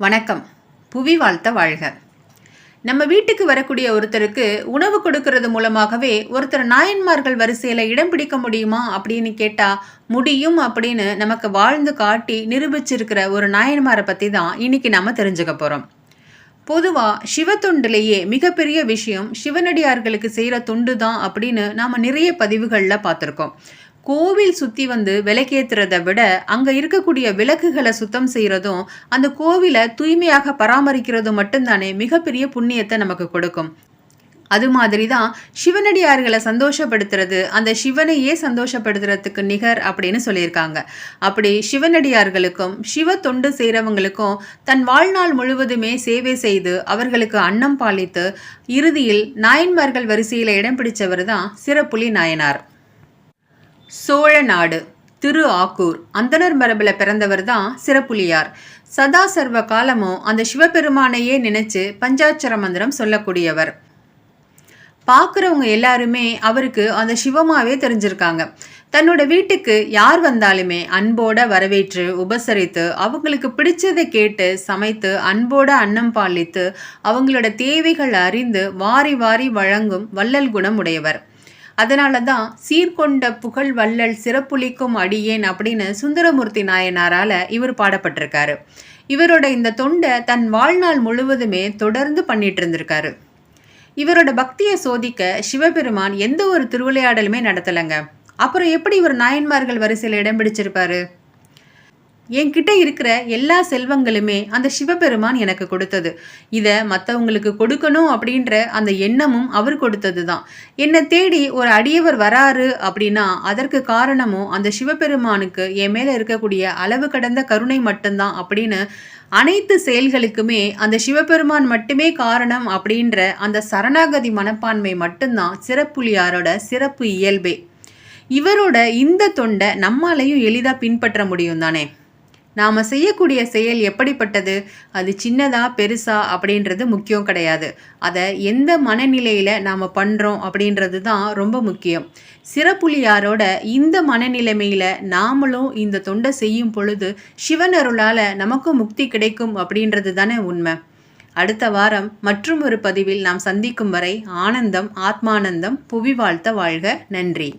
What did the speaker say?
வணக்கம். புவி வாழ்த்த வாழ்க. நம்ம வீட்டுக்கு வரக்கூடிய ஒருத்தருக்கு உணவு கொடுக்கறது மூலமாகவே ஒருத்தர் நாயன்மார்கள் வரிசையில் இடம் பிடிக்க முடியுமா அப்படின்னு கேட்டால் முடியும் அப்படின்னு நமக்கு வாழ்ந்து காட்டி நிரூபிச்சிருக்கிற ஒரு நாயன்மாரை பற்றி தான் இன்னைக்கு நாம் தெரிஞ்சுக்க போகிறோம் பொதுவாக சிவத்தொண்டிலேயே மிகப்பெரிய விஷயம் சிவனடியார்களுக்கு செய்கிற தொண்டு தான் அப்படின்னு நாம் நிறைய பதிவுகளில் பார்த்துருக்கோம். கோவில் சுற்றி வந்து விளக்கேற்றுறதை விட அங்கே இருக்கக்கூடிய விளக்குகளை சுத்தம் செய்கிறதும் அந்த கோவிலை தூய்மையாக பராமரிக்கிறதும் மட்டும்தானே மிகப்பெரிய புண்ணியத்தை நமக்கு கொடுக்கும். அது மாதிரி தான் சிவனடியார்களை சந்தோஷப்படுத்துறது அந்த சிவனையே சந்தோஷப்படுத்துறதுக்கு நிகர் அப்படின்னு சொல்லியிருக்காங்க. அப்படி சிவனடியார்களுக்கும் சிவ தொண்டு செய்கிறவங்களுக்கும் தன் வாழ்நாள் முழுவதுமே சேவை செய்து அவர்களுக்கு அன்னம் பாலித்து இறுதியில் நாயன்மார்கள் வரிசையில் இடம் பிடிச்சவர் தான் சிறப்புலி நாயனார். சோழ நாடு திரு ஆக்கூர் அந்தனர் மரபில் பிறந்தவர் தான் சிறப்புலியார். சதா சர்வ காலமும் அந்த சிவபெருமானையே நினைச்சு பஞ்சாட்சர மந்திரம் சொல்லக்கூடியவர். பார்க்குறவங்க எல்லாருமே அவருக்கு அந்த சிவமாவே தெரிஞ்சிருக்காங்க. தன்னோட வீட்டுக்கு யார் வந்தாலுமே அன்போட வரவேற்று உபசரித்து அவங்களுக்கு பிடிச்சதை கேட்டு சமைத்து அன்போட அன்னம் பாலித்து அவங்களோட தேவைகள் அறிந்து வாரி வாரி வழங்கும் வள்ளல் குணம் உடையவர் அதனால தான் சீர்கொண்ட புகழ் வள்ளல் சிறப்புளிக்கும் அடியேன் அப்படின்னு சுந்தரமூர்த்தி நாயனாரால் இவர் பாடப்பட்டிருக்காரு. இவரோட இந்த தொண்டை தன் வாழ்நாள் முழுவதுமே தொடர்ந்து பண்ணிட்டு இருந்திருக்காரு. இவரோட பக்தியை சோதிக்க சிவபெருமான் எந்த ஒரு திருவிளையாடலுமே நடத்தலைங்க. அப்புறம் எப்படி இவர் நாயன்மார்கள் வரிசையில் இடம் பிடிச்சிருப்பாரு? என்கிட்ட இருக்கிற எல்லா செல்வங்களுமே அந்த சிவபெருமான் எனக்கு கொடுத்தது. இதை மற்றவங்களுக்கு கொடுக்கணும் அப்படின்ற அந்த எண்ணமும் அவர் கொடுத்தது தான் என்னை தேடி ஒரு அடியவர் வராரு அப்படின்னா அதற்கு காரணமும் அந்த சிவபெருமானுக்கு என் மேலே இருக்கக்கூடிய அளவு கடந்த கருணை மட்டும்தான் அப்படின்னு அனைத்து செயல்களுக்குமே அந்த சிவபெருமான் மட்டுமே காரணம் அப்படின்ற அந்த சரணாகதி மனப்பான்மை மட்டும்தான் சிறப்புலியாரோட சிறப்பு இயல்பே. இவரோட இந்த தொண்டை நம்மாலையும் எளிதாக பின்பற்ற முடியும் தானே நாம் செய்யக்கூடிய செயல் எப்படிப்பட்டது? அது சின்னதா பெருசா அப்படின்றது முக்கியம் கிடையாது. அதை எந்த மனநிலையில் நாம் பண்ணுறோம் அப்படின்றது தான் ரொம்ப முக்கியம். சிறப்புலியாரோட இந்த மனநிலைமையில் நாமளும் இந்த தொண்டை செய்யும் பொழுது சிவன் அருளால் நமக்கும் முக்தி கிடைக்கும் அப்படின்றது தானே உண்மை. அடுத்த வாரம் மற்றும் ஒரு பதிவில் நாம் சந்திக்கும் வரை ஆனந்தம் ஆத்மானந்தம் புவி வாழ்த்த வாழ்க. நன்றி.